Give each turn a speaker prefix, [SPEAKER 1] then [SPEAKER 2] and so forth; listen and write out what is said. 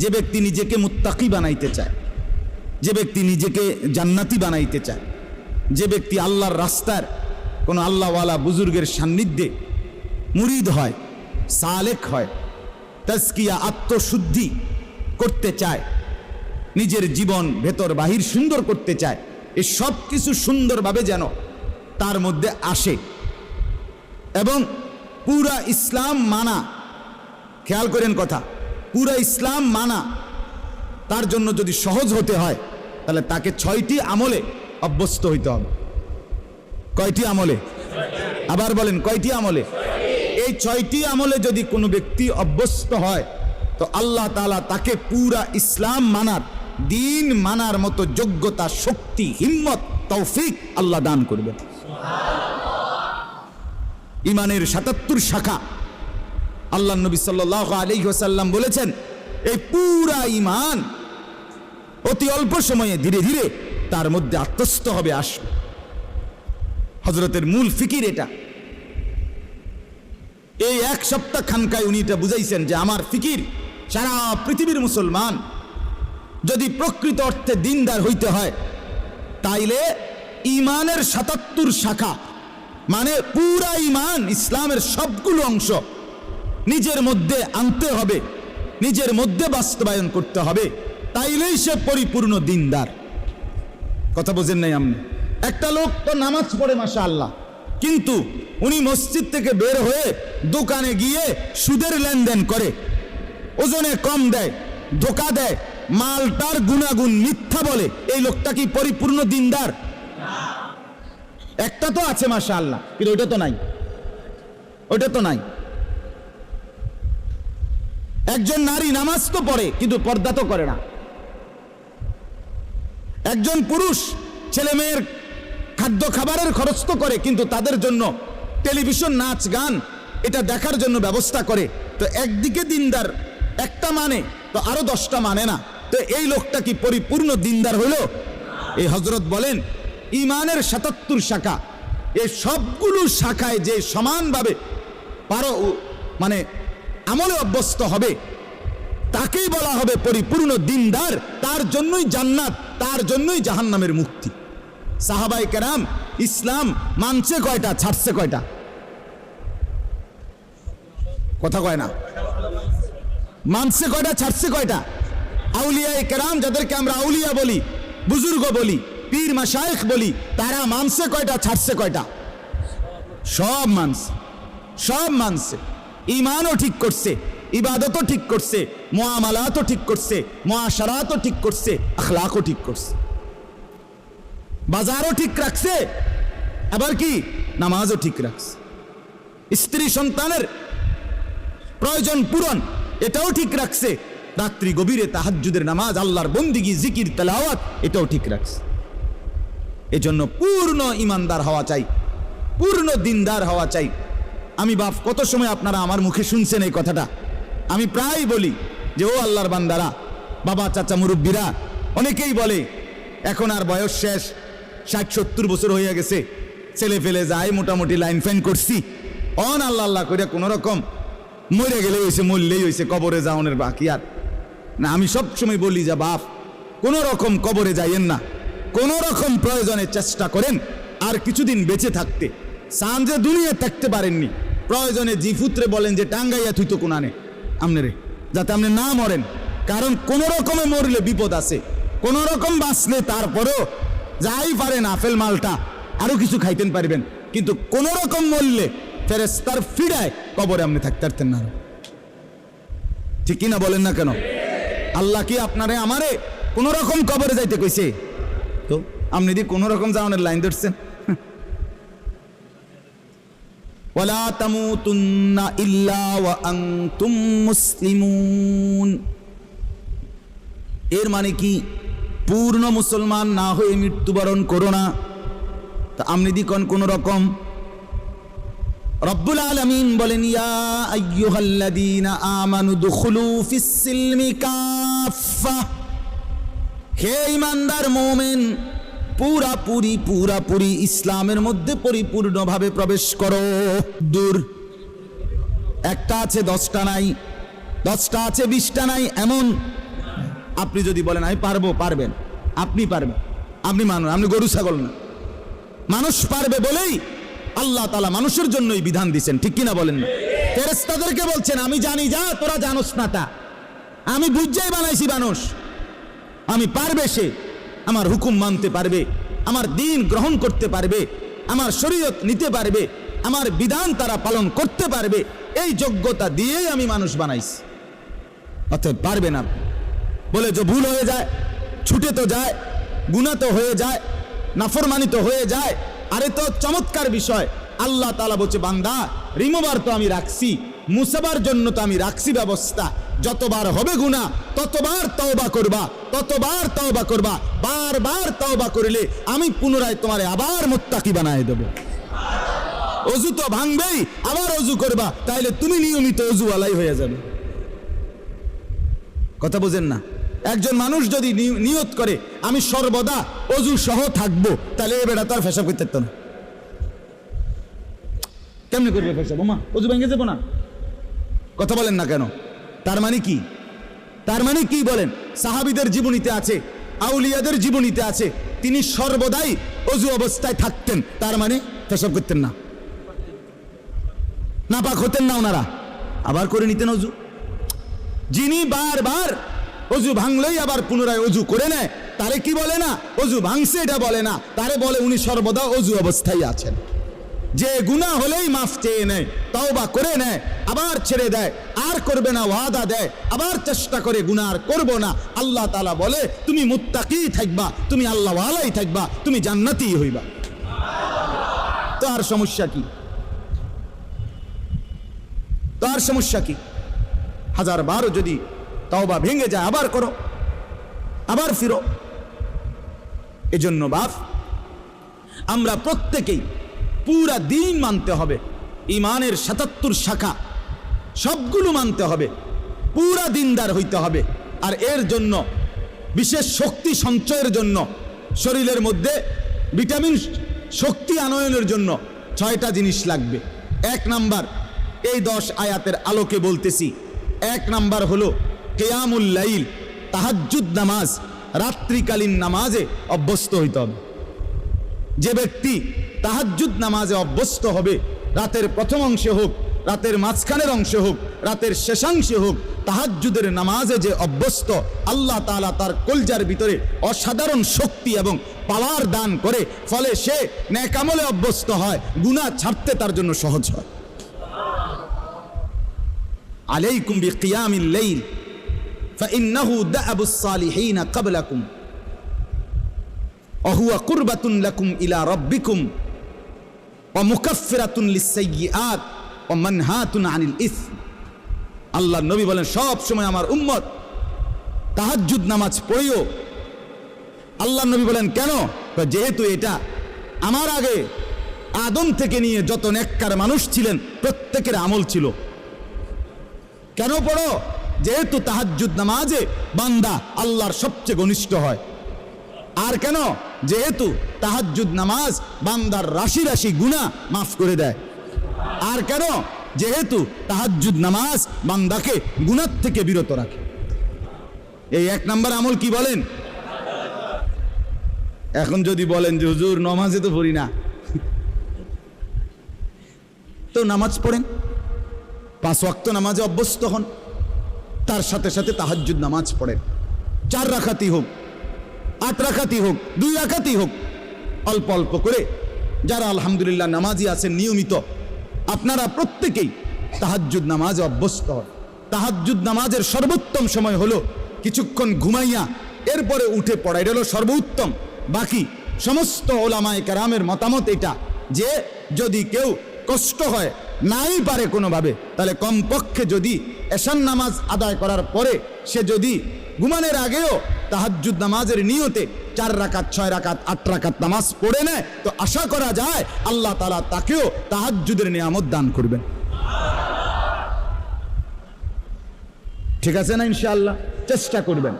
[SPEAKER 1] যে ব্যক্তি নিজেকে মুত্তাকি বানাইতে চায়, যে ব্যক্তি নিজেকে জান্নাতি বানাইতে চায়, যে ব্যক্তি আল্লাহর রাস্তার কোনো আল্লাহওয়ালা বুজুর্গের সান্নিধ্যে মুরিদ হয়, সালেক হয় তাস্কিয়া আত্মশুদ্ধি করতে চায়, নিজের জীবন ভেতর বাহির সুন্দর করতে চায় এই সব কিছু সুন্দরভাবে যেন তার মধ্যে আসে। এবং পুরা ইসলাম মানা, খেয়াল করেন কথা পুরা ইসলাম মানা। তার জন্য যদি সহজ হতে হয়, তাহলে তাকে ছয়টি আমলে অভ্যস্ত হইতে হবে। কয়টি আমলে? আবার বলেন, কয়টি আমলে? এই ছয়টি আমলে যদি কোনো ব্যক্তি অভ্যস্ত হয়, তো আল্লাহ তালা তাকে পুরা ইসলাম মানার, দিন মানার মতো যোগ্যতা, শক্তি, হিম্মত, তৌফিক আল্লাহ দান করবেন। ইমানের সাতাত্তর শাখা আল্লাহ নবী সাল্লাহ আলী বলেছেন, এই পুরা ইমান অতি অল্প সময়ে ধীরে ধীরে তার মধ্যে আত্মস্থ হবে, আসবে। হজরতের মূল ফিকির এটা। এই এক সপ্তাহ খানকায় উনি এটা বুঝাইছেন যে আমার ফিকির সারা পৃথিবীর মুসলমান যদি প্রকৃত অর্থে দিনদার হইতে হয়, তাইলে ইমানের সাতাত্তর শাখা মানে পুরা ইমান ইসলামের সবগুলো অংশ নিজের মধ্যে আনতে হবে। নিজের মধ্যে বাস্তবায়ন করতে হবে। তাইলেই সে পরিপূর্ণ দিনদার। কথা বোঝেন নাই আপনি? একটা লোক তো নামাজ পড়ে মাসা আল্লাহ কিন্তু উনি মসজিদ থেকে বের হয়ে দোকানে গিয়ে সুদের লেনদেন করে। ওজনে কম দেয়, ধোকা দেয়, মালটার গুণাগুণ মিথ্যা বলে। এই লোকটা কি পরিপূর্ণ দিনদার? একটা তো আছে মাসা আল্লাহ কিন্তু ওইটা তো নাই। ওইটা তো নাই। একজন নারী নামাজ তো পড়ে, কিন্তু পর্দা তো করে না। একজন পুরুষ ছেলে মেয়ের খাদ্য খাবারের খরচ তো করে, কিন্তু তাদের জন্য টেলিভিশন, নাচ, গান, এটা দেখার জন্য ব্যবস্থা করে। তো একদিকে দিনদার, একটা মানে তো আরও দশটা মানে না। তো এই লোকটা কি পরিপূর্ণ দিনদার হইল? এই হজরত বলেন ইমানের সাতাত্তর শাখা, এই সবগুলো শাখায় যে সমানভাবে পারো মানে আমলে অভ্যস্ত হবে। তাকেই বলা হবে পরিপূর্ণ দিনদার, তার জন্যই জান্নাত, তার জন্যই জাহান্নামের মুক্তি। সাহাবাই কেরাম, ইসলাম মানছে কয়টা, ছাড়ছে কয়টা? কথা কয় না। মানছে কয়টা, ছাড়ছে কয়টা? আউলিয়া কেরাম যাদেরকে আমরা আউলিয়া বলি, বুজুর্গ বলি, পীর মাসায়েখ বলি, তারা মানছে কয়টা, ছাড়ছে কয়টা? সব মানছে। সব মানছে। ইমানও ঠিক করছে, ইবাদতও ঠিক করছে মোয়ামালাতও ঠিক করছে মোয়াশারাতও ঠিক করছে, আখলাকও ঠিক করছে। বাজারও ঠিক রাখছে, আবার কি? নামাজও ঠিক রাখছে। স্ত্রী সন্তানের প্রয়োজন পূরণ, এটাও ঠিক রাখছে। রাত্রি গভীরে তাহাজ্জুদের নামাজ, আল্লাহর বন্দিগি, জিকির, তেলাওয়াত, এটাও ঠিক রাখছে। এজন্য পূর্ণ ইমানদার হওয়া চাই, পূর্ণ দিনদার হওয়া চাই। আমি বাপ, কত সময় আপনারা আমার মুখে শুনছেন এই কথাটা? আমি প্রায় বলি যে, ও আল্লাহর বান্দারা, বাবা, চাচা, মুরব্বীরা, অনেকেই বলে, এখন আর বয়স শেষ, ষাট, সত্তর বছর হয়ে গেছে, ছেলে ফেলে যায় মোটামুটি লাইন ফাইন করছি। অন আল্লাহ আল্লাহ করে কোনো রকম মরে গেলে হয়েছে মরলেই হয়েছে কবরে যাওয়ানোর বাকি আর। না, আমি সব সময় বলি যে, বাপ, কোনো রকম কবরে যাইয়েন না। কোনো রকম প্রয়োজনে চেষ্টা করেন, আর কিছুদিন বেঁচে থাকতে। সান যে দুনিয়া থাকতে পারেননি। প্রয়োজনে জিফুত্রে বলেন যে, টাঙ্গাইয়া তুই তো কোনানে আমনে রে যাতে আপনি না মরেন। কারণ কোন রকমে মরলে বিপদ আছে। কোন রকম বাঁচলে তারপরেও যাই পারেন আপেল মালটা, আরও কিছু খাইতেন পারবেন। কিন্তু কোন রকম মরলে ফেরেস্তার ফিরায় কবরে আপনি থাকতে পারতেন না। ঠিক কিনা বলেন না কেন? আল্লাহ কি আপনারে আমারে কোন রকম কবরে যাইতে কইছে? তো, আপনি দি কোন রকম যাওয়ানোর লাইন ধরছেন? মুসলিমুন এর মানে কি? পূর্ণ মুসলমান না হয়ে মৃত্যুবরণ করো না। তা আমনি দিকন কোন রকম। রব্বুল আলামিন বলেন আমানু হে ইমানদার মোমেন পুরাপুরি পুরাপুরি ইসলামের মধ্যে পরিপূর্ণভাবে প্রবেশ করো। দূর। একটা আছে, দশটা নাই। দশটা আছে, বিশটা নাই, এমন। আপনি যদি বলেন, আমি পারব, পারবেন। আপনি পারবেন। আপনি মানুষ, আপনি গরু, ছাগল না। মানুষ পারবে বলেই আল্লাহ তালা মানুষের জন্যই বিধান দিচ্ছেন ঠিক কিনা বলেন না? ফেরেস্তাদেরকে বলছেন, আমি জানি, যা, তোরা জানোস না তা। আমি বুঝাই বানাইছি মানুষ। আমি পারবে সে। আমার হুকুম মানতে পারবে, আমার দিন গ্রহণ করতে পারবে, আমার শরীয়ত নিতে পারবে, আমার বিধান তারা পালন করতে পারবে, এই যোগ্যতা দিয়েই আমি মানুষ বানাইছি। অতএব পারবে না। বলে যে ভুল হয়ে যায়, ছুটে তো যায়, গুণা তো হয়ে যায়, নাফরমানি তো হয়ে যায়, আরে তো চমৎকার বিষয়। আল্লাহ তালা বলছে, বান্দা রিমোবার তো আমি রাখছি, মুসাবার জন্য তো আমি রাখছি ব্যবস্থা। যতবার হবে গুণা ততবার তওবা করবা, ততবার তওবা করবা, বারবার তওবা করলে আমি পুনরায় তোমারে আবার মোত্তাকি বানায় দেবো। অজু তো ভাঙবেই, আবার অজু করবা, তাইলে তুমি নিয়মিত অজুওয়ালাই হয়ে যাবে। কথা বোঝেন না? একজন মানুষ যদি নিয়ত করে, আমি সর্বদা অজু সহ থাকব তাহলে এ বেটা তার ফেসাব করতে না। কেমনি করবে ফেসাব ওমা? অজু ভেঙে যাব না? কথা বলেন না কেন? তার মানে কি? তার মানে কি বলেন? সাহাবিদের জীবনীতে আছে, আউলিয়াদের জীবনীতে আছে, তিনি সর্বদাই অজু অবস্থায় থাকতেন। তার মানে ফেসাব করতেন না। নাপাক হতেন না ওনারা। আবার করে নিতেন অজু। যিনি বারবার অজু ভাঙলেই আবার পুনরায় অজু করে নেয়, তারে কি বলে না? অজু ভাঙছে এটা বলে না। তারে বলে উনি সর্বদা অজু অবস্থায় আছেন। যে গুণা হলেই মাফ চেয়ে নেয় তাও বা করে নেয়, আবার ছেড়ে দেয়, আর করবে না, ওয়াদা দেয়, আবার চেষ্টা করে গুণা আর করব না। আল্লাহ তালা বলে, তুমি মুত্তাকি থাকবা, তুমি আল্লাহ ওয়ালাই থাকবা, তুমি জান্নাতি হইবা। তো সমস্যা কি? তো আর সমস্যা কি? হাজার বারো যদি তওবা ভেঙে যায়, আবার করো, আবার ফিরো। এজন্য বাপ, আমরা প্রত্যেকেই পুরা দিন মানতে হবে। ইমানের সাতাত্তর শাখা সবগুলো মানতে হবে। পুরা দিনদার হইতে হবে। আর এর জন্য, বিশেষ শক্তি সঞ্চয়ের জন্য, শরীরের মধ্যে ভিটামিন শক্তি আনয়নের জন্য ছয়টা জিনিস লাগবে। এক নাম্বার, এই দশ আয়াতের আলোকে বলতেছি। এক নাম্বার হলো, কেয়ামুল লাইল, তাহাজ্জুদ নামাজ, রাত্রিকালীন নামাজে অভ্যস্ত হইতে হবে। যে ব্যক্তি তাহাজ্জুদ নামাজে অভ্যস্ত হবে রাতের প্রথম অংশে হোক রাতের মাঝখানের অংশে হোক রাতের শেষাংশে হোক তাহাজ্জুদের নামাজে যে অভ্যস্ত আল্লাহ তাআলা তার কলজার ভিতরে অসাধারণ শক্তি এবং পাওয়ার দান করে ফলে সে ন্যাকামলে অভ্যস্ত হয় গুনাহ ছাড়তে তার জন্য সহজ হয় আলাইকুম বিকিয়ামিল লাইল فإنه دأب الصالحين قبلكم وهو قربة لكم إلى ربكم ও ও আনিল ইস আল্লাহ নবী বলেন, সব সময় আমার উম্মত তাহাজুদ নামাজ পড়িও। আল্লাহ নবী বলেন, কেন? যেহেতু এটা আমার আগে আদম থেকে নিয়ে যত নেককার মানুষ ছিলেন, প্রত্যেকের আমল ছিল। কেন পড়ো? যেহেতু তাহাজুদ নামাজে বান্দা আল্লাহর সবচেয়ে ঘনিষ্ঠ হয়। আর কেন? যেহেতু তাহাজ্জুদ নামাজ বান্দার রাশি রাশি গুণা মাফ করে দেয়। আর কেন? যেহেতু তাহাজ্জুদ নামাজ বান্দাকে গুণার থেকে বিরত রাখে। এই এক নাম্বার আমল কি বলেন? এখন যদি বলেন যে, হুজুর, নমাজে তো পড়ি না। তো নামাজ পড়েন। পাঁচ ওয়াক্ত নামাজে অভ্যস্ত হন। তার সাথে সাথে তাহাজ্জুদ নামাজ পড়েন। চার রাখাতি হোক। আট রাখাতি হোক, দুই রাখাতি হোক, অল্প অল্প করে যারা আলহামদুলিল্লাহ নামাজি আছেন নিয়মিত, আপনারা প্রত্যেকেই তাহাজ্জুদ নামাজে অভ্যস্ত হন। তাহাজ্জুদ নামাজের সর্বোত্তম সময় হলো কিছুক্ষণ ঘুমাইয়া, এরপরে উঠে পড়া। এটা হলো সর্বোত্তম। বাকি সমস্ত ওলামায় কারামের মতামত এটা যে, যদি কেউ কষ্ট হয়, নাই পারে কোনোভাবে, তাহলে কমপক্ষে যদি এশান নামাজ আদায় করার পরে সে যদি ঘুমানের আগেও তাহাজুদ নামাজের নিয়তে চার রাকাত, ছয় রাকাত, আট রাকাত নামাজ পড়ে নেয়, তো আশা করা যায় আল্লাহ তালা তাকেও তাহাজুদের নিয়ামত দান করবেন। ঠিক আছে না ইনশাআল্লাহ? চেষ্টা করবেন।